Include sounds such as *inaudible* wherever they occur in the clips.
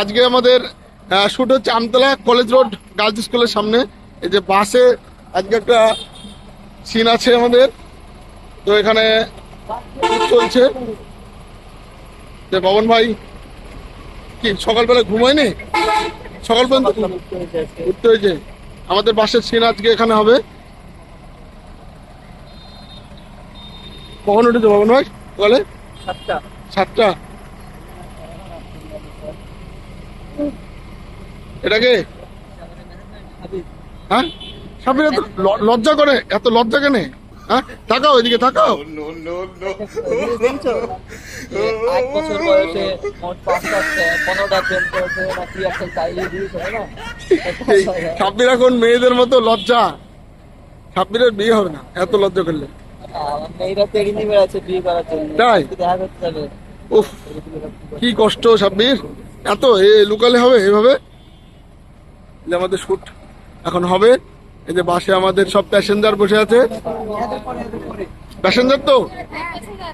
আজকে আমাদের শুট হচ্ছে আমতলা কলেজ রোড গার্লস স্কুলের সামনে। এই যে বাসে আজকে একটা সিন আছে আমাদের। তো এখানে চলছে। যে পবন ভাই কি সকালবেলা ঘুমায়নি সকাল পর্যন্ত ঘুরতে হয়েছে। আমাদের বাসের সিন আজকে এখানে হবে। কখন উঠেছে পবন ভাই? বলে? সাতটা। সাতটা। হ্যাঁ? সাবির এত লজ্জা করে এত লজ্জা কেনে? হ্যাঁ? তাকাও এদিকে তাকাও। দেখছ আট বছর বয়সে পনেরোটা প্রেম করেছে নাকি একটা চাইলে দিয়েছে না? সাব্বির এখন মেয়েদের মতো লজ্জা। সাব্বিরের বিয়ে হবে না এত লজ্জা করলে। মেয়েরা তেড়ি নিয়ে বেড়াচ্ছে বিয়ে করার জন্য। তাই? দেখা করতে উফ কি কষ্ট সাব্বির এত এ লুকালে হবে, এভাবে? যে আমাদের শুট এখন হবে। এই যে বাসে আমাদের সব প্যাসেঞ্জার বসে আছে। প্যাসেঞ্জার তো?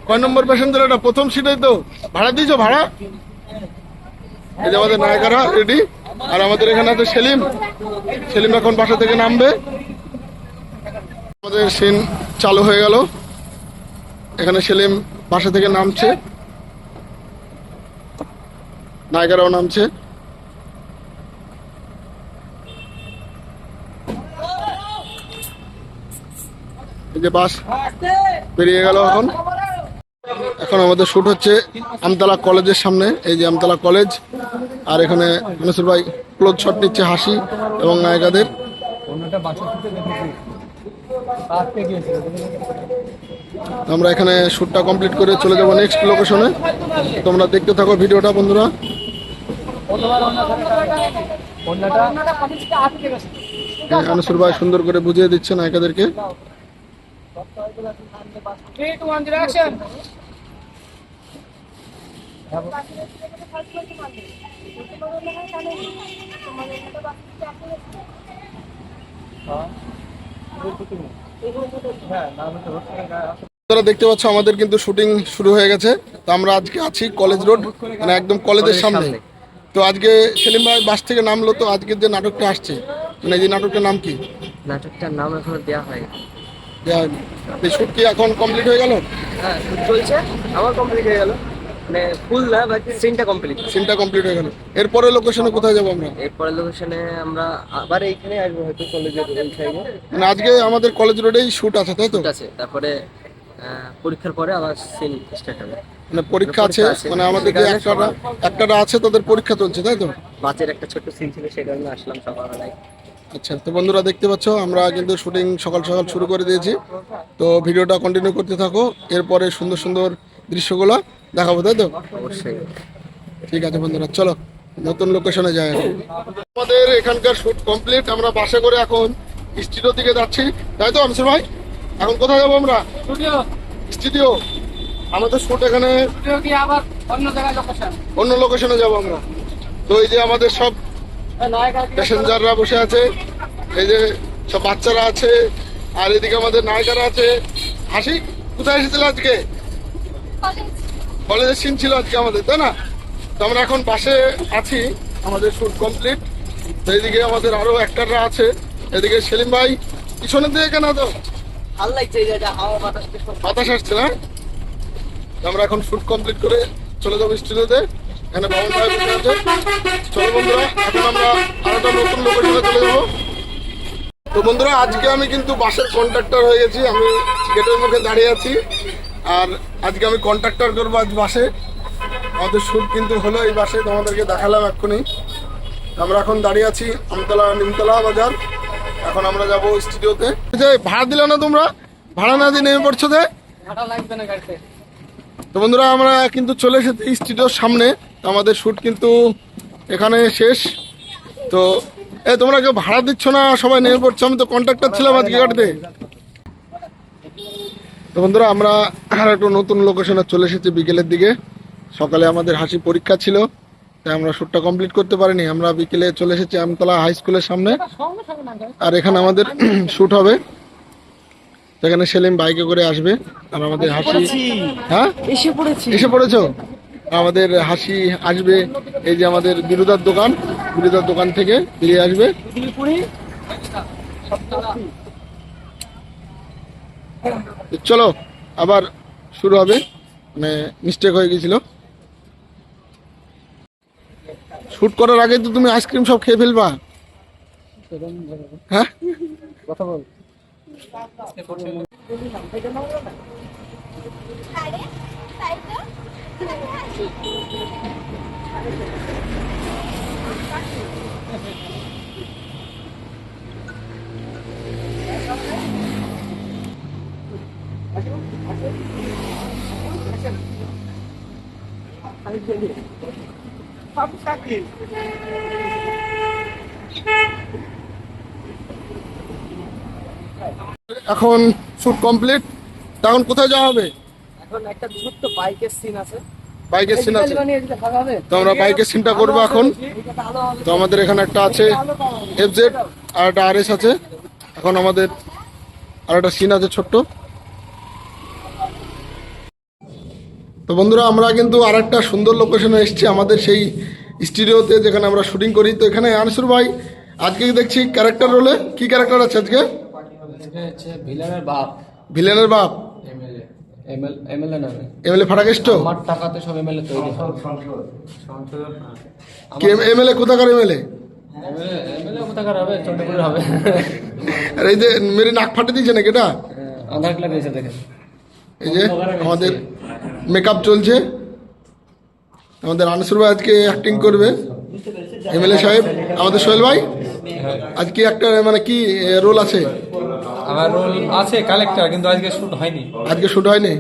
কয় নম্বর প্যাসেঞ্জার এটা? প্রথম সিটাই তো। ভাড়া দিয়েছ, ভাড়া? এই যে আমাদের নায়িকারা রেডি আর আমাদের এখানে আছে সেলিম। সেলিম এখন বাসা থেকে নামবে। আমাদের সিন চালু হয়ে গেল। এখানে সেলিম বাসা থেকে নামছে। নায়িকারাও নামছে। এই যে বাস বেরিয়ে গেল এখন। এখন আমাদের শুট হচ্ছে আমতলা কলেজের সামনে, এই যে আমতলা কলেজ। আর এখানে ভাই ক্লোজ শট নিচ্ছে হাসি এবং নায়িকাদের। আমরা এখানে শ্যুটটা কমপ্লিট করে চলে যাব নেক্সট লোকেশনে তোমরা দেখতে থাকো ভিডিওটা বন্ধুরা। হ্যাঁ, আনিসুর ভাই সুন্দর করে বুঝিয়ে দিচ্ছে নায়িকাদেরকে। Three, আপনারা দেখতে পাচ্ছ আমাদের কিন্তু শুটিং শুরু হয়ে গেছে। তো আমরা আজকে আছি কলেজ রোড মানে একদম কলেজের সামনে তো আজকে সেলিম ভাই বাস থেকে নামলো তো আজকের যে নাটকটা আসছে মানে এই যে নাটকটার নাম কি? নাটকটার নাম এখনও দেওয়া হয় শুট কি এখন কমপ্লিট হয়ে গেল? হ্যাঁ শুট চলছে আমার কমপ্লিট হয়ে গেল। মানে ফুল না বাট সিনটা কমপ্লিট সিনটা কমপ্লিট হয়ে গেল। এরপরে লোকেশনে কোথায় যাব আমরা? এরপরে লোকেশনে আমরা আবার এইখানে আসব হয়তো কলেজের মানে আজকে আমাদের কলেজ রোডেই শুট আছে তাই তো? ঠিক আছে তারপরে পরীক্ষার পরে আবার সিন স্টার্ট হবে। মানে পরীক্ষা আছে মানে আমাদের যে একটাটা একটাটা আছে তাদের পরীক্ষা চলছে তাই তো? বাচ্চার একটা ছোট্ট সিন ছিল সেই কারণে আসলাম সকালবেলায়। আচ্ছা তো বন্ধুরা দেখতে পাচ্ছ আমরা কিন্তু শুটিং সকাল সকাল শুরু করে দিয়েছি। তো ভিডিওটা কন্টিনিউ করতে থাকো এরপরে সুন্দর সুন্দর দৃশ্যগুলো দেখাবো তাই তো? অবশ্যই। ঠিক আছে বন্ধুরা চলো নতুন লোকেশনে যাই আমাদের এখানকার শুট কমপ্লিট আমরা বাসে করে এখন স্টুডিও দিকে যাচ্ছি। তাই তো আমসুর ভাই? এখন কোথায় যাব আমরা? স্টুডিও আমাদের শুট এখানে Studio কি আবার অন্য অন্য লোকেশনে যাব আমরা। তো এই যে আমাদের সব প্যাসেঞ্জাররা বসে আছে। এই যে সব বাচ্চারা আছে আর এদিকে আমাদের নায়িকারা আছে। হাসি কোথায় এসেছিল আজকে? কলেজের সিন ছিল আজকে আমাদের তাই না? তো আমরা এখন বাসে আছি আমাদের শুট কমপ্লিট এদিকে আমাদের আরও একটাররা আছে। এদিকে সেলিম ভাই পিছনের দিকে কেন তো বাতাস আসছে না? আমরা এখন শুট কমপ্লিট করে চলে যাব স্টুডিওতে এখানে বাবন ভাই বসে আছে। চলো বন্ধুরা এখন আমরা আরেকটা নতুন লোকেশনে চলে যাব। তো বন্ধুরা আজকে আমি কিন্তু বাসের কন্ট্রাক্টর হয়ে গেছি। আমি গেটের মুখে দাঁড়িয়ে আছি। আর আজকে আমি কন্ট্রাক্টর করব আজ বাসে। আমাদের শুট কিন্তু হলো এই বাসে তোমাদেরকে দেখালাম এক্ষুনি। আমরা এখন দাঁড়িয়ে আছি আমতলা নিমতলা বাজার। এখন আমরা যাব স্টুডিওতে। যে ভাড়া দিলে না তোমরা? ভাড়া না দিয়ে নেমে পড়ছো যে? গাড়িতে। তো বন্ধুরা আমরা কিন্তু চলে এসেছি স্টুডিওর সামনে। আমাদের শুট কিন্তু এখানে শেষ। তো এ তোমরা কেউ ভাড়া দিচ্ছ না? সবাই নেমে পড়ছো। আমি তো কন্ট্রাক্টর ছিলাম আজকে গাড়িতে। তো বন্ধুরা আমরা আর একটু নতুন লোকেশনে চলে এসেছি বিকেলের দিকে। সকালে আমাদের হাসি পরীক্ষা ছিল তাই আমরা শ্যুটটা কমপ্লিট করতে পারিনি। আমরা বিকেলে চলে এসেছি আমতলা হাই স্কুলের সামনে। আর এখানে আমাদের *clears throat* শ্যুট হবে। সেখানে সেলিম বাইকে করে আসবে। আর আমাদের হাসি হ্যাঁ? এসে পড়েছি। এসে পড়েছো? আমাদের হাসি আসবে। এই যে আমাদের বিরোধার দোকান। বিরোধার দোকান থেকে বেরিয়ে আসবে। চলো, আবার শুরু হবে। মানে মিস্টেক হয়ে গেছিল। শুট করার আগে তো তুমি আইসক্রিম সব খেয়ে ফেলবা। হ্যাঁ? কথা বল। আরে তাই এখন শুট কমপ্লিট এখন কোথায় যাওয়া হবে? এখন একটা ছোট্ট বাইকের সিন আছে। বাইকের সিন আছে? তো আমরা বাইকের সিনটা করব এখন। তো আমাদের এখানে একটা আছে এফজেড আর একটা আর এস আছে। এখন আমাদের আর একটা সিন আছে ছোট্ট। তো বন্ধুরা আমরা কিন্তু আর একটা সুন্দর লোকেশনে এসেছি আমাদের সেই স্টুডিওতে যেখানে আমরা শুটিং করি। তো এখানে আনসুর ভাই আজকে দেখছি? ক্যারেক্টার রোলে কি ক্যারেক্টার আছে আজকে? ভিলেনের বাপ। ভিলেনের বাপ। এমএলএ এমএলএ নামে এমএলএ ফাটাকেষ্ট? আমার টাকাতে সব এমএলএ তৈরি হয়। এমএলএ কোথাকার এমএলএ? এমএলএ এমএলএ কোথাকার হবে? চন্দ্রপুরের হবে। আর এই যে মেরে নাক ফাটে দিয়েছে নাকি এটা? আধার দেখেন। এই যে আমাদের মেকআপ চলছে। আমাদের আনসুর ভাই আজকে অ্যাক্টিং করবে। এমএলএ সাহেব আমাদের সোহেল ভাই? আজকে একটা মানে কি রোল আছে? আমার রোল আছে কালেক্টর কিন্তু আজকে শুট হয়নি। আজকে শুট হয়নি।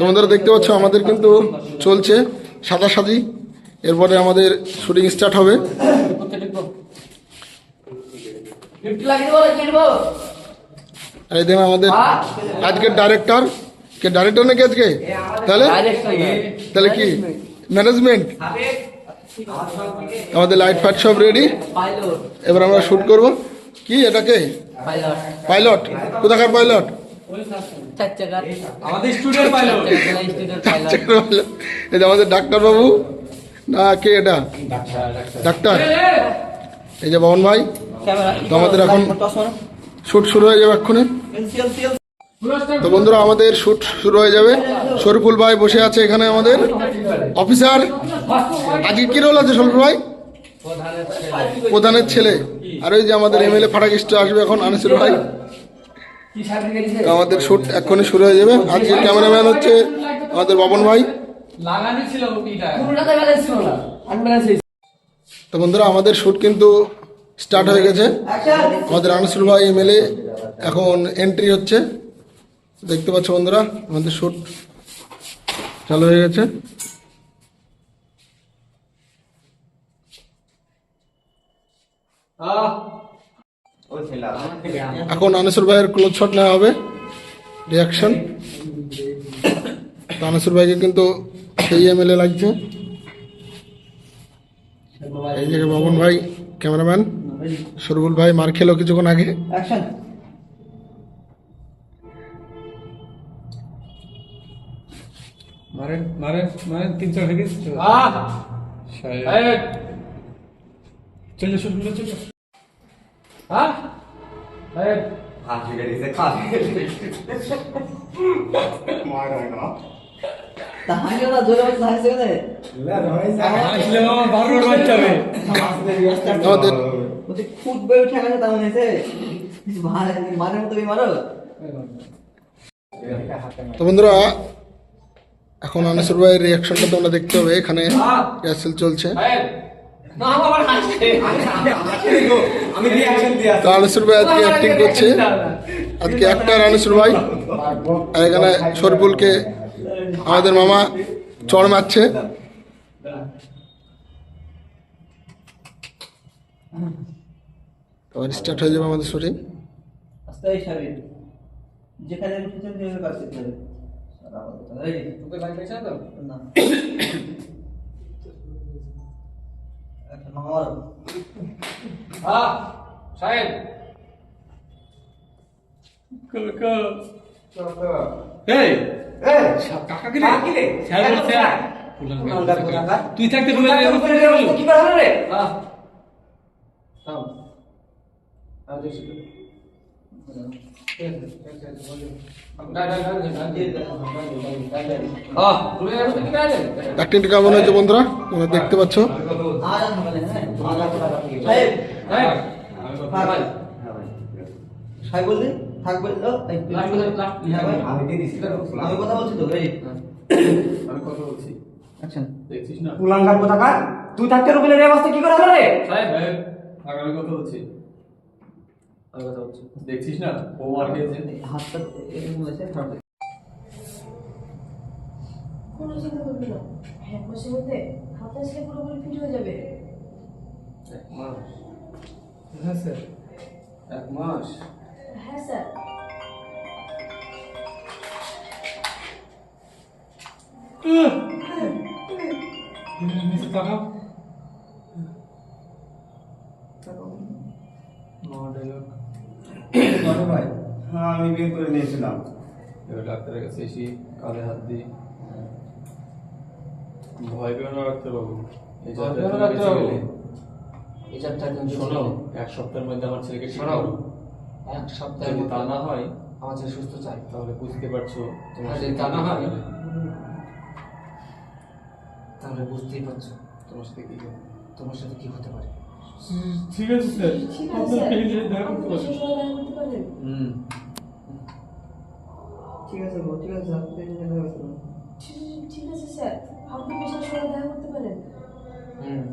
তোমাদের দেখতে পাচ্ছ আমাদের কিন্তু চলছে সাদা সাদি এরপরে আমাদের শুটিং স্টার্ট হবে। আর এই দেখুন আমাদের আজকের ডাইরেক্টর কে ডাইরেক্টর নাকি আজকে? তাহলে? তাহলে কি? ম্যানেজমেন্ট আমাদের লাইট ফাইট সব রেডি এবার আমরা শুট করব। কি এটাকে পাইলট কোথাকার পাইলট আমাদের স্টুডিওর এই যে আমাদের ডাক্তার বাবু। না কে এটা? ডাক্তার। এই যে বাবন ভাই। তো আমাদের এখন শুট শুরু হয়ে যাবে এক্ষুনি। তো বন্ধুরা, আমাদের শুট শুরু হয়ে যাবে। শরীফুল ভাই বসে আছে এখানে আমাদের। অফিসার, আজকে কি রোল আছে শরীফুল ভাই? প্রধানের ছেলে। আর ওই যে আমাদের এমএলএ ফাটাকিষ্ট আসবে এখন আনিসুর ভাই। আমাদের শুট এক্ষুনি শুরু হয়ে যাবে। আজকে ক্যামেরাম্যান হচ্ছে আমাদের বাবন ভাই। তো বন্ধুরা, আমাদের শুট কিন্তু স্টার্ট হয়ে গেছে। আমাদের আনিসুর ভাই এমএলএ এখন এন্ট্রি হচ্ছে। দেখতে পাচ্ছ বন্ধুরা, আমাদের শুট চালু হয়ে গেছে। এখন আনিসুর ভাইয়ের ক্লোজ শট নেওয়া হবে রিয়াকশন আনিসুর ভাইকে কিন্তু সেই এমএলএ লাগছে। এই জায়গায় বাবন ভাই ক্যামেরাম্যান সরবুল ভাই, মার খেলো কিছুক্ষণ আগে। মারেন মারেন মারেন তিন চার হয়ে গেছে। চলো শুট করো চলো হ্যাঁ ফুটবে উঠে গেছে তেমন এসে মারের মতো মারো। তো বন্ধুরা এখন আনিসুর ভাইয়ের রিয়াকশনটা তোমরা দেখতে হবে, এখানে রিহার্সেল চলছে। ভাই আজকে আজকে ভাই। আর এখানে আমাদের মামা চড় মারছে। স্টার্ট হয়ে যাবে আমাদের আস্তে এই হবে সারা কথা, এই, না মামার হ্যাঁ শায়েদ এই এই কাকা কি রে কুলাঙ্গার কোথাকার? তুই থাকতে বলে কি রে অ্যাক্টিংটা কেমন হয়েছে বন্ধুরা তোমরা দেখতে পাচ্ছ আমি কথা বলছি তো, এই, আমি কথা বলছি action। দেখছিস না কুলাঙ্গার কোথাকার? তুই থাকতে রুবেলের অবস্থা কি করে হলো রে সাহেব আগামী কথা বলছি কথা দেখছিস না? ও খেয়েছে। হাতটা এরকম খারাপ কোনো চিন্তা করবি না। এক মাসের মধ্যে হাত আসলে পুরোপুরি ফিট হয়ে যাবে। এক মাস। হ্যাঁ স্যার। এক মাস? হ্যাঁ স্যার। তাকাও আমি বিয়ে করে নিয়েছিলাম। এবার ডাক্তারের কাছে এসে কাঁধে হাত দিই ভয় পেও না ডাক্তারবাবু। এই ভয় যাত্রা না ডাক্তারবাবু। এই চারটা শোনো এক সপ্তাহের মধ্যে আমার ছেলেকে ঠিক এক সপ্তাহের যদি মধ্যে তা না হয় আমার ছেলে সুস্থ চাই তাহলে বুঝতে পারছ তোমার যদি তা না হয় তাহলে বুঝতেই পারছ তোমার সাথে কি তোমার সাথে কি হতে পারে। ঠিক আছে স্যার। ঠিক আছে আপনার স্যার। ঠিক আছে বউ ঠিক আছে রাত্রে এসে দেখা হয়েছে ঠিক আছে স্যার আপনি বিশাল সময় দেখা করতে পারেন হুম